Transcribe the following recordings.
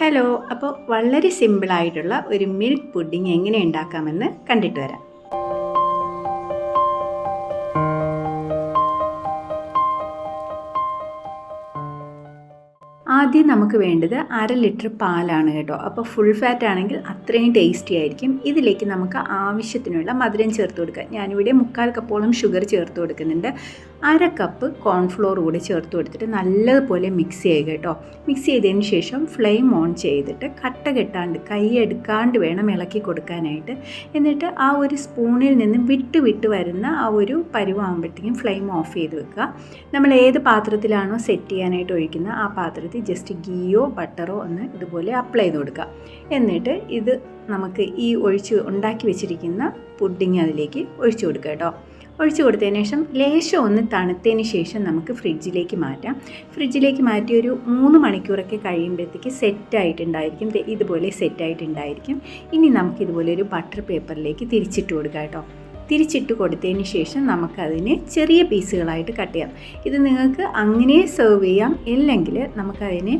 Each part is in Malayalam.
ഹലോ അപ്പോൾ വളരെ സിമ്പിളായിട്ടുള്ള ഒരു മിൽക്ക് പുഡിംഗ് എങ്ങനെ ഉണ്ടാക്കാമെന്ന് കണ്ടിട്ട് വരാം. ആദ്യം നമുക്ക് വേണ്ടത് അര ലിറ്റർ പാലാണ് കേട്ടോ. അപ്പോൾ ഫുൾ ഫാറ്റ് ആണെങ്കിൽ അത്രയും ടേസ്റ്റി ആയിരിക്കും. ഇതിലേക്ക് നമുക്ക് ആവശ്യത്തിനുള്ള മധുരം ചേർത്ത് കൊടുക്കുക ഞാനിവിടെ മുക്കാൽ കപ്പോളം ഷുഗർ ചേർത്ത് കൊടുക്കുന്നുണ്ട്. അര കപ്പ് കോൺഫ്ലോർ കൂടി ചേർത്ത് കൊടുത്തിട്ട് നല്ലതുപോലെ മിക്സ് ചെയ്യുക കേട്ടോ. മിക്സ് ചെയ്തതിന് ശേഷം ഫ്ലെയിം ഓൺ ചെയ്തിട്ട് കട്ട കെട്ടാണ്ട് കൈ എടുക്കാണ്ട് വേണം ഇളക്കി കൊടുക്കാനായിട്ട്. എന്നിട്ട് ആ ഒരു സ്പൂണിൽ നിന്ന് വിട്ട് വിട്ട് വരുന്ന ആ ഒരു പരുവാകുമ്പോഴത്തേക്കും ഫ്ലെയിം ഓഫ് ചെയ്ത് വെക്കുക. നമ്മൾ ഏത് പാത്രത്തിലാണോ സെറ്റ് ചെയ്യാനായിട്ട് ഒഴിക്കുന്നത് ആ പാത്രത്തിൽ ജസ്റ്റ് ഗീയോ ബട്ടറോ ഒന്ന് ഇതുപോലെ അപ്ലൈ ചെയ്ത് കൊടുക്കുക. എന്നിട്ട് ഇത് നമുക്ക് ഈ ഒഴിച്ച് ഉണ്ടാക്കി വെച്ചിരിക്കുന്ന പുഡിങ് അതിലേക്ക് ഒഴിച്ചു കൊടുക്കുക കേട്ടോ. ഒഴിച്ചു കൊടുത്തതിന് ശേഷം ലേശം ഒന്ന് തണുത്തതിന് ശേഷം നമുക്ക് ഫ്രിഡ്ജിലേക്ക് മാറ്റാം. ഫ്രിഡ്ജിലേക്ക് മാറ്റി ഒരു മൂന്ന് മണിക്കൂറൊക്കെ കഴിയുമ്പോഴത്തേക്ക് സെറ്റായിട്ടുണ്ടായിരിക്കും ഇതുപോലെ സെറ്റായിട്ടുണ്ടായിരിക്കും ഇനി നമുക്കിതുപോലെ ഒരു ബട്ടർ പേപ്പറിലേക്ക് തിരിച്ചിട്ട് കൊടുക്കാം കേട്ടോ. തിരിച്ചിട്ട് കൊടുത്തതിന് ശേഷം നമുക്കതിനെ ചെറിയ പീസുകളായിട്ട് കട്ട് ചെയ്യാം. ഇത് നിങ്ങൾക്ക് അങ്ങനെ സെർവ് ചെയ്യാം. ഇല്ലെങ്കിൽ നമുക്കതിനെ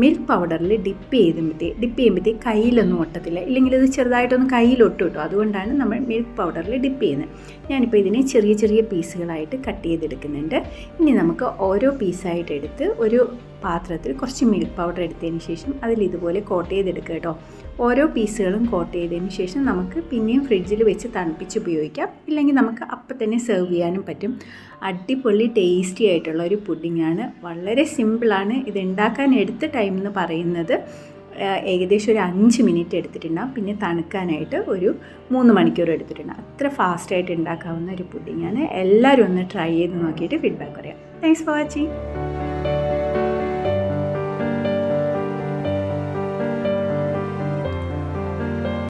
മിൽക്ക് പൗഡറിൽ ഡിപ്പ് ചെയ്തുമ്പോഴത്തേ ഡിപ്പ് ചെയ്യുമ്പോഴത്തേക്ക് കയ്യിലൊന്നും ഒട്ടത്തില്ല. ഇല്ലെങ്കിൽ ഇത് ചെറുതായിട്ടൊന്ന് കയ്യിലൊട്ടും കിട്ടും. അതുകൊണ്ടാണ് നമ്മൾ മിൽക്ക് പൗഡറിൽ ഡിപ്പ് ചെയ്യുന്നത്. ഞാനിപ്പോൾ ഇതിനെ ചെറിയ ചെറിയ പീസുകളായിട്ട് കട്ട് ചെയ്തെടുക്കുന്നുണ്ട്. ഇനി നമുക്ക് ഓരോ പീസായിട്ട് എടുത്ത് ഒരു പാത്രത്തിൽ കുറച്ച് മിൽക്ക് പൗഡർ എടുത്തതിന് ശേഷം അതിൽ ഇതുപോലെ കോട്ട് ചെയ്തെടുക്കുക കേട്ടോ. ഓരോ പീസുകളും കോട്ട് ചെയ്തതിന് ശേഷം നമുക്ക് പിന്നെയും ഫ്രിഡ്ജിൽ വെച്ച് തണുപ്പിച്ച് ഉപയോഗിക്കാം. ഇല്ലെങ്കിൽ നമുക്ക് അപ്പം തന്നെ സെർവ് ചെയ്യാനും പറ്റും. അടിപൊളി ടേസ്റ്റി ആയിട്ടുള്ള ഒരു പുഡിങ്ങാണ് വളരെ സിമ്പിളാണ് ഇത് ഉണ്ടാക്കാൻ എടുത്ത ടൈം എന്ന് പറയുന്നത് ഏകദേശം ഒരു അഞ്ച് മിനിറ്റ് എടുത്തിട്ടുണ്ടാകും പിന്നെ തണുക്കാനായിട്ട് ഒരു മൂന്ന് മണിക്കൂർ എടുത്തിട്ടുണ്ടാകും അത്ര ഫാസ്റ്റായിട്ട് ഉണ്ടാക്കാവുന്ന ഒരു പുഡിങ്ങാണ് എല്ലാവരും ഒന്ന് ട്രൈ ചെയ്ത് നോക്കിയിട്ട് ഫീഡ്ബാക്ക് പറയാം. Thanks for watching